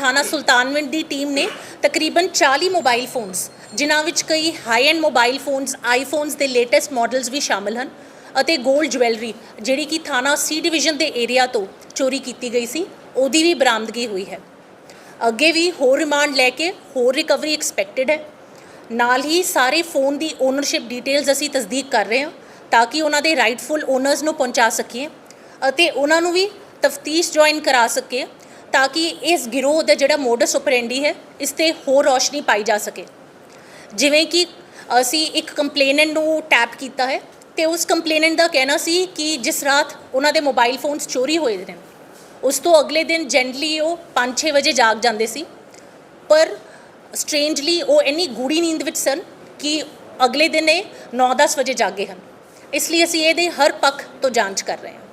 ਥਾਣਾ ਸੁਲਤਾਨਵਿੰਡ ਦੀ ਟੀਮ ਨੇ ਤਕਰੀਬਨ 40 ਮੋਬਾਈਲ ਫੋਨਸ, ਜਿਨ੍ਹਾਂ ਵਿੱਚ ਕਈ high end mobile phones iPhones ਦੇ ਲੇਟੈਸਟ ਮਾਡਲਸ ਵੀ ਸ਼ਾਮਲ ਹਨ ਅਤੇ 골ਡ ਜੁਐਲਰੀ ਜਿਹੜੀ ਕਿ ਥਾਣਾ ਸੀ ਡਿਵੀਜ਼ਨ ਦੇ ਏਰੀਆ ਤੋਂ ਚੋਰੀ ਕੀਤੀ ਗਈ ਸੀ, ਉਹਦੀ ਵੀ ਬਰਾਮਦਗੀ ਹੋਈ ਹੈ। ਅੱਗੇ ਵੀ ਹੋਰ ਰਿਮਾਂਡ ਲੈ ਕੇ ਹੋਰ ਰਿਕਵਰੀ ਐਕਸਪੈਕਟਡ ਹੈ। ਨਾਲ ਹੀ ਸਾਰੇ ਫੋਨ ਦੀ ਓਨਰਸ਼ਿਪ ਡਿਟੇਲਸ ਅਸੀਂ ਤਸਦੀਕ ਕਰ ਰਹੇ ਹਾਂ, ਤਾਂ ਕਿ ਉਹਨਾਂ ਦੇ ਰਾਈਟਫੁਲ ਓਨਰਸ ਨੂੰ ਪਹੁੰਚਾ ਸਕੀਏ ਅਤੇ ਉਹਨਾਂ ਨੂੰ ਵੀ ਤਫਤੀਸ਼ ਜੁਆਇਨ ਕਰਾ ਸਕੀਏ ਤਾਂ ਕਿ ਇਸ ਗਿਰੋਹ ਦਾ ਜਿਹੜਾ ਮੋਡਸ ਆਪਰੈਂਡੀ ਹੈ, ਇਸ ਤੇ ਹੋਰ ਰੌਸ਼ਨੀ ਪਾਈ ਜਾ ਸਕੇ। ਜਿਵੇਂ ਕਿ ਅਸੀਂ ਇੱਕ ਕੰਪਲੇਨੈਂਟ ਨੂੰ ਟੈਪ ਕੀਤਾ ਹੈ ਤੇ ਉਸ ਕੰਪਲੇਨੈਂਟ ਦਾ ਕਹਿਣਾ ਸੀ ਕਿ ਜਿਸ ਰਾਤ ਉਹਨਾਂ ਦੇ ਮੋਬਾਈਲ ਫੋਨਸ ਚੋਰੀ ਹੋਏ ਨੇ, ਉਸ ਤੋਂ ਅਗਲੇ ਦਿਨ ਜੈਂਟਲੀ ਉਹ 5-6 ਵਜੇ ਜਾਗ ਜਾਂਦੇ ਸੀ। ਪਰ ਸਟ੍ਰੇਂਜਲੀ ਉਹ ਇੰਨੀ ਗੂੜੀ ਨੀਂਦ ਵਿੱਚ ਸਨ ਕਿ ਅਗਲੇ ਦਿਨ ਇਹ 9-10 ਵਜੇ ਜਾਗੇ ਹਨ। ਇਸ ਲਈ ਅਸੀਂ ਇਹਦੇ ਹਰ ਪੱਖ ਤੋਂ ਜਾਂਚ ਕਰ ਰਹੇ ਹਾਂ।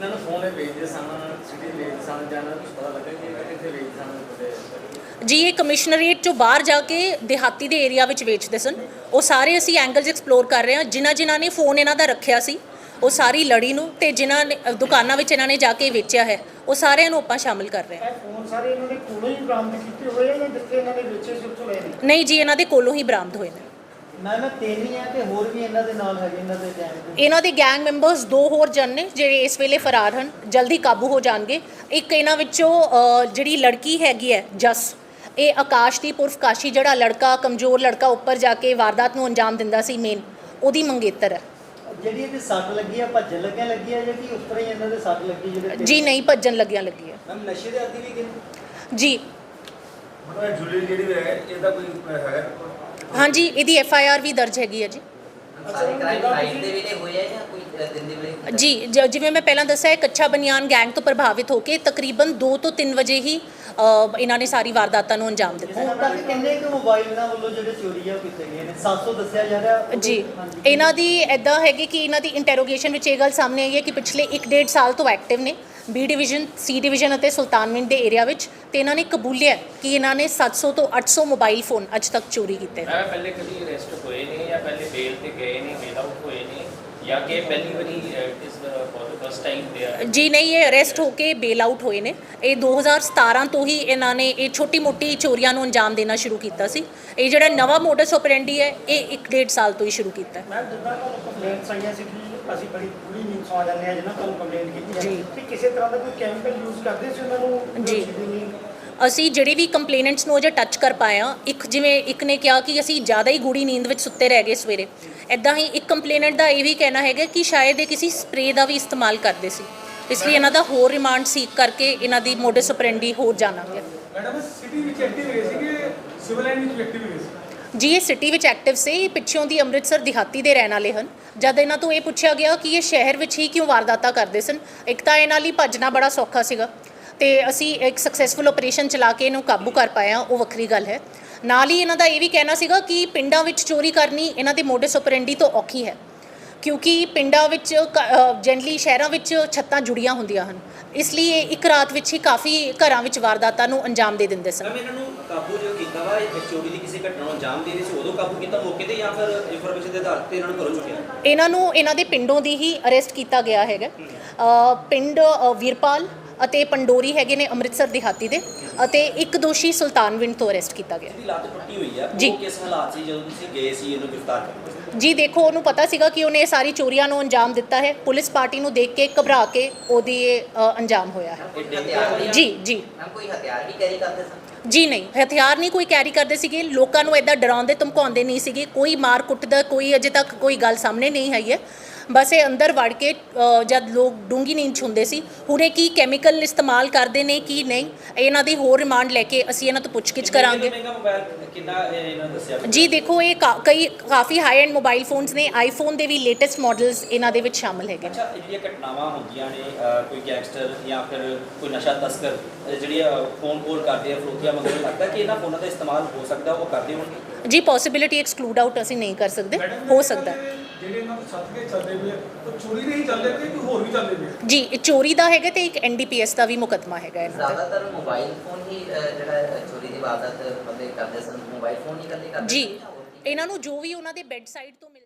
ਜਿਨ੍ਹਾਂ ਨੂੰ ਫੋਨ ਇਹ ਵੇਚਦੇ ਸਨ ਸਿਟੀ ਵੇਚਦੇ ਸਨ ਜਾਨਾਂ ਨੂੰ ਪਤਾ ਲੱਗਾ ਕਿ ਇਹ ਕਿੱਥੇ ਵੇਚਦੇ ਸਨ ਪਤਾ ਜੀ ਇਹ ਕਮਿਸ਼ਨਰੇਟ ਚੋਂ ਬਾਹਰ ਜਾ ਕੇ ਦਿਹਾਤੀ ਦੇ ਏਰੀਆ ਵਿੱਚ ਵੇਚਦੇ ਸਨ। ਉਹ ਸਾਰੇ ਅਸੀਂ ਐਂਗਲਸ ਐਕਸਪਲੋਰ ਕਰ ਰਹੇ ਹਾਂ। ਜਿਨ੍ਹਾਂ ਜਿਨ੍ਹਾਂ ਨੇ ਫੋਨ ਇਹਨਾਂ ਦਾ ਰੱਖਿਆ ਸੀ ਉਹ ਸਾਰੀ ਲੜੀ ਨੂੰ ਤੇ ਜਿਨ੍ਹਾਂ ਨੇ ਅ, ਦੁਕਾਨਾਂ ਵਿੱਚ ਇਹਨਾਂ ਨੇ ਜਾ ਕੇ ਵੇਚਿਆ ਹੈ ਉਹ ਸਾਰਿਆਂ ਨੂੰ ਆਪਾਂ ਸ਼ਾਮਿਲ ਕਰ ਰਹੇ ਹਾਂ। ਇਹ ਫੋਨ ਸਾਰੇ ਇਹਨਾਂ ਨੇ ਕੋਲੋਂ ਹੀ ਬਰਾਮਦ ਕੀਤੇ ਹੋਏ ਆ ਜਾਂ ਜਿੱਥੇ ਇਹਨਾਂ ਦੇ ਵੇਚੇ ਸੀ ਉੱਥੋਂ ਲਏ ਨੇ? ਨਹੀਂ ਜੀ ਇਹਨਾਂ ਦੇ ਕੋਲੋਂ ਹੀ ਬਰਾਮਦ ਹੋਏ ਨੇ। ਮੈਂ ਮੈਂ ਤਿੰਨ ਹੀ ਆ ਤੇ ਹੋਰ ਵੀ ਇਹਨਾਂ ਦੇ ਨਾਲ ਹੈਗੇ ਇਹਨਾਂ ਦੇ ਗੈਂਗ ਦੇ। ਇਹਨਾਂ ਦੇ ਗੈਂਗ ਮੈਂਬਰਸ ਦੋ ਹੋਰ ਜਣ ਨੇ ਜਿਹੜੇ ਇਸ ਵੇਲੇ ਫਰਾਰ ਹਨ ਜਲਦੀ ਕਾਬੂ ਹੋ ਜਾਣਗੇ। ਇੱਕ ਇਹਨਾਂ ਵਿੱਚੋਂ ਅ, ਜਿਹੜੀ ਲੜਕੀ ਹੈਗੀ ਹੈ ਜਸ ਇਹ ਆਕਾਸ਼ਦੀਪ ਉਰਫ ਕਾਸ਼ੀ ਜਿਹੜਾ ਲੜਕਾ ਕਮਜ਼ੋਰ ਲੜਕਾ ਉੱਪਰ ਜਾ ਕੇ ਵਾਰਦਾਤ ਨੂੰ ਅੰਜਾਮ ਦਿੰਦਾ ਸੀ ਮੇਨ ਉਹਦੀ ਮੰਗੇਤਰ ਹੈ। ਜਿਹੜੀ ਇਹਦੇ ਸੱਟ ਲੱਗੀ ਆ ਭੱਜਣ ਲੱਗਿਆ ਲੱਗੀ ਆ ਜਾਂ ਕਿ? ਉੱਪਰ ਹੀ ਇਹਨਾਂ ਦੇ ਸੱਟ ਲੱਗੀ ਜਿਹੜੇ ਤਿੰਨ- ਜੀ ਨਹੀਂ ਭੱਜਣ ਲੱਗਿਆ ਲੱਗੀ ਹੈ। ਮੈਮ ਨਸ਼ੇ ਦੇ ਆਦੀ ਵੀ ਕਿ ਜੀ। ਮਤਲਬ ਜੁਲੀ ਜਿਹੜੀ ਹੈ ਇਹਦਾ ਕੋਈ ਹੈਗਾ? ਹਾਂਜੀ ਇਹਦੀ ਐਫ ਆਈ ਆਰ ਵੀ ਦਰਜ ਹੈਗੀ ਹੈ ਜੀ। ਜਾਂ ਜਿਵੇਂ ਮੈਂ ਪਹਿਲਾਂ ਦੱਸਿਆ ਇਹ ਕੱਚਾ ਬਨਿਆਨ ਗੈਂਗ ਤੋਂ ਪ੍ਰਭਾਵਿਤ ਹੋ ਕੇ ਤਕਰੀਬਨ 2 ਤੋਂ 3 ਵਜੇ ਹੀ ਅ, ਇਹਨਾਂ ਨੇ ਸਾਰੀ ਵਾਰਦਾਤਾਂ ਨੂੰ ਅੰਜਾਮ ਦਿੱਤਾ। ਹੁਣ ਤੱਕ ਕਿੰਨੇ ਕੁ ਮੋਬਾਈਲ ਇਹਨਾਂ ਵੱਲੋਂ ਜਿਹੜੇ ਚੋਰੀ ਆ ਉਹ ਕੀਤੇ ਗਏ ਨੇ 700 ਦੱਸਿਆ ਜਾ ਰਿਹਾ। ਉਹਦੇ- ਜੀ ਹਾਂਜੀ। ਇਹਨਾਂ ਦੀ ਐਦਾਂ ਹੈਗੀ ਕਿ ਇਹਨਾਂ ਦੀ ਇੰਟਰੋਗੇਸ਼ਨ ਵਿੱਚ ਇਹ ਗੱਲ ਸਾਹਮਣੇ ਆਈ ਹੈ ਕਿ ਪਿਛਲੇ 1.5 ਸਾਲ ਤੋਂ ਐਕਟਿਵ ਨੇ। ਬੀ ਡਿਵੀਜ਼ਨ ਸੀ ਡਿਵੀਜ਼ਨ ਅਤੇ ਸੁਲਤਾਨਵਿੰਡ ਦੇ ਏਰੀਆ ਵਿੱਚ ਤੇ ਇਹਨਾਂ ਨੇ ਕਬੂਲਿਆ ਕਿ ਇਹਨਾਂ ਨੇ 700 ਤੋਂ 800 ਮੋਬਾਈਲ ਫੋਨ ਅੱਜ ਤੱਕ ਚੋਰੀ ਕੀਤੇ ਨੇ। ਮੈਂ ਪਹਿਲੇ ਕਦੀ ਅਰੈਸਟ ਹੋਏ ਨੇ ਜਾਂ ਪਹਿਲੇ ਬੇਲ ਤੇ ਗਏ ਨੇ ਬੇਲ ਆਊਟ ਹੋਏ ਨੇ ਜਾਂ ਕਿ ਪਹਿਲੀ ਵਾਰੀ ਇਸ ਫॉर द ਫਸਟ ਟਾਈਮ ਦੇ ਆ ਜੀ ਨਹੀਂ ਇਹ ਅਰੈਸਟ ਹੋ ਕੇ ਬੇਲ ਆਊਟ ਹੋਏ ਨੇ। ਇਹ 2017 ਤੋਂ ਹੀ ਇਹਨਾਂ ਨੇ ਇਹ ਛੋਟੀ-ਮੋਟੀ ਚੋਰੀਆਂ ਨੂੰ ਅੰਜਾਮ ਦੇਣਾ ਸ਼ੁਰੂ ਕੀਤਾ ਸੀ। ਇਹ ਜਿਹੜਾ ਨਵਾਂ ਮੋਡਸ ਆਪਰੈਂਡੀ ਹੈ ਇਹ 1.5 ਸਾਲ ਤੋਂ ਹੀ ਸ਼ੁਰੂ ਕੀਤਾ ਹੈ। ਮੈਂ ਜਿੱਦਾਂ ਤੁਹਾਨੂੰ ਕੰਪਲੇਂਟਸ ਆਈਆਂ ਸੀ ਕਿ ਅਸੀਂ ਬੜੀ ਬੁਰੀ ਨੀਂਦ ਸੌ ਜਾਂਦੇ ਆ ਜਿਹਨਾਂ ਕੋਲ ਕੰਪਲੇਂਟ ਕੀਤੀ ਹੈ ਜੀ। ਕਿ ਕਿਸੇ ਤਰ੍ਹਾਂ ਦਾ ਕੋਈ ਕੈਮੀਕਲ ਯੂਜ਼ ਕਰਦੇ ਸੀ ਉਹਨਾਂ ਨੂੰ ਜੀ। ਬੇਹੋਸ਼ੀ ਦੇ ਲਈ? ਅਸੀਂ ਜਿਹੜੇ ਵੀ ਕੰਪਲੇਨੈਂਟਸ ਨੂੰ ਅਜੇ ਟੱਚ ਕਰ ਪਾਇਆ ਇੱਕ ਜਿਵੇਂ ਇੱਕ ਨੇ ਕਿਹਾ ਕਿ ਅਸੀਂ ਜ਼ਿਆਦਾ ਹੀ ਗੂੜੀ ਨੀਂਦ ਵਿੱਚ ਸੁੱਤੇ ਰਹਿ ਗਏ ਸਵੇਰੇ ਐਦਾਂ ਹੀ ਇੱਕ ਕੰਪਲੇਨੈਂਟ ਦਾ ਇਹ ਵੀ ਕਹਿਣਾ ਹੈਗਾ ਕਿ ਸ਼ਾਇਦ ਇਹ ਕਿਸੇ ਸਪਰੇ ਦਾ ਵੀ ਇਸਤੇਮਾਲ ਕਰਦੇ ਸੀ ਇਸ ਲਈ ਇਹਨਾਂ ਦਾ ਹੋਰ ਰਿਮਾਂਡ ਸੀਕ ਕਰਕੇ ਇਹਨਾਂ ਦੀ ਮੋਡਸ ਆਪਰੈਂਡੀ ਹੋਰ ਜਾਣਾਂਗੇ ਮੈਡਮ ਸਿਟੀ ਵਿੱਚ ਐਕਟਿਵ ਰਹੇ ਸੀਗੇ ਸਿਵਲ ਲਾਈਨ ਵਿੱਚ ਐਕਟਿਵ ਰਹੇ ਸੀ ਜੀ, ਇਹ ਸਿਟੀ ਵਿੱਚ ਐਕਟਿਵ ਸੀ ਇਹ ਪਿੱਛੋਂ ਦੀ ਅੰਮ੍ਰਿਤਸਰ ਦਿਹਾਤੀ ਦੇ ਰਹਿਣ ਵਾਲੇ ਹਨ। ਜਦ ਇਹਨਾਂ ਤੋਂ ਇਹ ਪੁੱਛਿਆ ਗਿਆ ਕਿ ਇਹ ਸ਼ਹਿਰ ਵਿੱਚ ਹੀ ਕਿਉਂ ਵਾਰਦਾਤਾਂ ਕਰਦੇ ਸਨ, ਇੱਕ ਤਾਂ ਇਹਨਾਂ ਲਈ ਭੱਜਣਾ ਬੜਾ ਸੌਖਾ ਸੀਗਾ ਤੇ ਅਸੀਂ ਇੱਕ ਸਕਸੈਸਫੁਲ ਆਪਰੇਸ਼ਨ ਚਲਾ ਕੇ ਇਹਨੂੰ ਕਾਬੂ ਕਰ ਪਾਇਆ ਉਹ ਵੱਖਰੀ ਗੱਲ ਹੈ। ਨਾਲ ਹੀ ਇਹਨਾਂ ਦਾ ਇਹ ਵੀ ਕਹਿਣਾ ਸੀਗਾ ਕਿ ਪਿੰਡਾਂ ਵਿੱਚ ਚੋਰੀ ਕਰਨੀ ਇਹਨਾਂ ਦੇ ਮੋਡਸ ਆਪਰੈਂਡੀ ਤੋਂ ਔਖੀ ਹੈ, ਕਿਉਂਕਿ ਪਿੰਡਾਂ ਵਿੱਚ ਜਨਰਲੀ ਸ਼ਹਿਰਾਂ ਵਿੱਚ ਛੱਤਾਂ ਜੁੜੀਆਂ ਹੁੰਦੀਆਂ ਹਨ। ਇਸ ਲਈ ਇਹ ਇੱਕ ਰਾਤ ਵਿੱਚ ਹੀ ਕਾਫੀ ਘਰਾਂ ਵਿੱਚ ਵਾਰਦਾਤਾਂ ਨੂੰ ਅੰਜਾਮ ਦੇ ਦਿੰਦੇ ਸਨ। ਇਹਨਾਂ ਨੂੰ ਕਾਬੂ ਕੀਤਾ ਵਾ ਇਹ ਚੋਰੀ ਦੀ ਕਿਸੇ ਘਟਨਾ ਨੂੰ ਅੰਜਾਮ ਦੇ ਰਹੇ ਸੀ ਉਦੋਂ ਕਾਬੂ ਕੀਤਾ ਮੌਕੇ ਤੇ ਜਾਂ ਫਿਰ ਇਨਫੋਰਮੇਸ਼ਨ ਦੇ ਆਧਾਰ ਤੇ ਇਹਨਾਂ ਨੂੰ ਘਰੋਂ ਚੁੱਕਿਆ? ਇਹਨਾਂ ਨੂੰ ਇਹਨਾਂ ਦੇ ਪਿੰਡੋਂ ਦੀ ਹੀ ਅਰੈਸਟ ਕੀਤਾ ਗਿਆ ਹੈਗਾ। ਅ, ਪਿੰਡ ਅ, ਵੀਰਪਾਲ ਅਤੇ ਪੰਡੋਰੀ ਹੈਗੇ ਨੇ ਅੰਮ੍ਰਿਤਸਰ ਦਿਹਾਤੀ ਦੇ ਅਤੇ ਇੱਕ ਦੋਸ਼ੀ ਸੁਲਤਾਨਵਿੰਡ ਤੋਂ ਅਰੈਸਟ ਕੀਤਾ ਗਿਆ। ਇਹਦੀ ਲੱਤ ਟੁੱਟੀ ਹੋਈ ਆ? ਜੀ। ਉਹ ਕਿਸ ਹਾਲਾਤ ਸੀ ਜਦੋਂ ਤੁਸੀਂ ਗਏ ਸੀ ਇਹਨੂੰ ਗ੍ਰਿਫਤਾਰ ਕਰਨ ਜੀ ਦੇਖੋ ਉਹਨੂੰ ਪਤਾ ਸੀਗਾ ਕਿ ਉਹਨੇ ਇਹ ਸਾਰੀ ਚੋਰੀਆਂ ਨੂੰ ਅੰਜਾਮ ਦਿੱਤਾ ਹੈ। ਪੁਲਿਸ ਪਾਰਟੀ ਨੂੰ ਦੇਖ ਕੇ ਘਬਰਾ ਕੇ ਉਹਦੀ ਇਹ, ਅ, ਅੰਜਾਮ ਹੋਇਆ ਹੈ। ਹਥਿਆਰ ਵੀ ਜੀ ਜੀ। ਮੈਮ ਕੋਈ ਹਥਿਆਰ ਵੀ ਕੈਰੀ ਕਰਦੇ ਸਨ? ਜੀ ਨਹੀਂ। ਹਥਿਆਰ ਨਹੀਂ ਕੋਈ ਕੈਰੀ ਕਰਦੇ ਸੀਗੇ। ਲੋਕਾਂ ਨੂੰ ਐਦਾਂ ਡਰਾਉਂਦੇ ਧਮਕਾਉਂਦੇ ਨਹੀਂ ਸੀਗੇ। ਕੋਈ ਮਾਰ ਕੁੱਟ ਦਾ ਕੋਈ ਅਜੇ ਤੱਕ ਕੋਈ ਗੱਲ ਸਾਹਮਣੇ ਨਹੀਂ ਆਈ ਹੈ। ਬਸ ਇਹ ਅੰਦਰ ਵੜ ਕੇ ਅ, ਜਦ ਲੋਕ ਡੂੰਗੀ ਨੀਂਦ 'ਚ ਹੁੰਦੇ ਸੀ ਹੁਣੇ ਕੀ ਕੈਮੀਕਲ ਇਸਤੇਮਾਲ ਕਰਦੇ ਨੇ ਕੀ ਨਹੀਂ? ਇਹਨਾਂ ਦੀ ਹੋਰ ਰਿਮਾਂਡ ਲੈ ਕੇ ਅਸੀਂ ਇਹਨਾਂ ਤੋਂ ਪੁੱਛਗਿੱਛ ਕਰਾਂਗੇ। ਮਹਿੰਗਾ ਮੋਬਾਈਲ ਕਿੰਨਾ ਇਹ ਇਹਨਾਂ ਨੇ ਦੱਸਿਆ ਜੀ ਦੇਖੋ ਇਹ ਕਾ- ਕਈ ਕਾਫੀ ਹਾਈ ਐਂਡ ਮੋਬਾਈਲ ਫੋਨਸ ਨੇ ਆਈਫੋਨ ਦੇ ਵੀ ਲੇਟੈਸਟ ਮਾਡਲਸ ਇਹਨਾਂ ਦੇ ਵਿੱਚ ਸ਼ਾਮਲ ਹੈਗੇ। ਨੇ ਅੱਛਾ ਇਹ ਜਿਹੜੀਆਂ ਘਟਨਾਵਾਂ ਹੁੰਦੀਆਂ ਨੇ ਅਹ, ਕੋਈ ਗੈਂਗਸਟਰ ਜਾਂ ਫਿਰ ਕੋਈ ਨਸ਼ਾ ਤਸਕਰ ਅਹ, ਜਿਹੜੀਆਂ ਫੋਨ ਕੋਲ ਕਰਦੇ ਆ ਫਰੋਤੀਆਂ ਮੰਗਦੇ ਲੱਗਦਾ ਕਿ ਇਹਨਾਂ ਫੋਨਾਂ ਦਾ ਇਸਤੇਮਾਲ ਹੋ ਸਕਦਾ ਉਹ ਕਰਦੇ ਹੋਣਗੇ? ਜੀ ਪੋਸਿਬਿਲਿਟੀ ਐਕਸਕਲੂਡ ਆਊਟ ਅਸੀਂ ਨਹੀਂ ਕਰ ਸਕਦੇ। ਹੋ ਸਕਦਾ। ਹੈ। ਜਿਹੜੇ ਇਹਨਾਂ ਨੂੰ ਛੱਤ ਕੇ ਚੱਲਦੇ ਪਏ ਆ, ਉਹ ਚੋਰੀ ਦੇ ਹੀ ਚੱਲਦੇ ਪਏ ਕਿ ਹੋਰ ਵੀ ਚੱਲਦੇ ਪਏ ਆ? ਜੀ ਇਹ ਚੋਰੀ ਦਾ ਹੈਗਾ ਤੇ ਇੱਕ ਐਨਡੀਪੀਐਸ ਦਾ ਵੀ ਮੁਕੱਦਮਾ ਹੈਗਾ ਇਹਨਾਂ ਦਾ ਜ਼ਿਆਦਾਤਰ ਮੋਬਾਈਲ ਫੋਨ ਹੀ ਅਹ, ਜਿਹੜਾ ਅਹ, ਚੋਰੀ ਦੀ ਵਾਰਦਾਤ ਮਤਲਬ ਕਰਦੇ ਸਨ ਮੋਬਾਈਲ ਫੋਨ ਹੀ ਕਰਦੇ ਕਰਦੇ ਜੀ ਸਨ ਜਾਂ ਹੋਰ ਕੀ? ਇਹਨਾਂ ਨੂੰ ਜੋ ਵੀ ਉਹਨਾਂ ਦੇ ਬੈੱਡ ਸਾਈਡ ਤੋਂ ਮਿਲ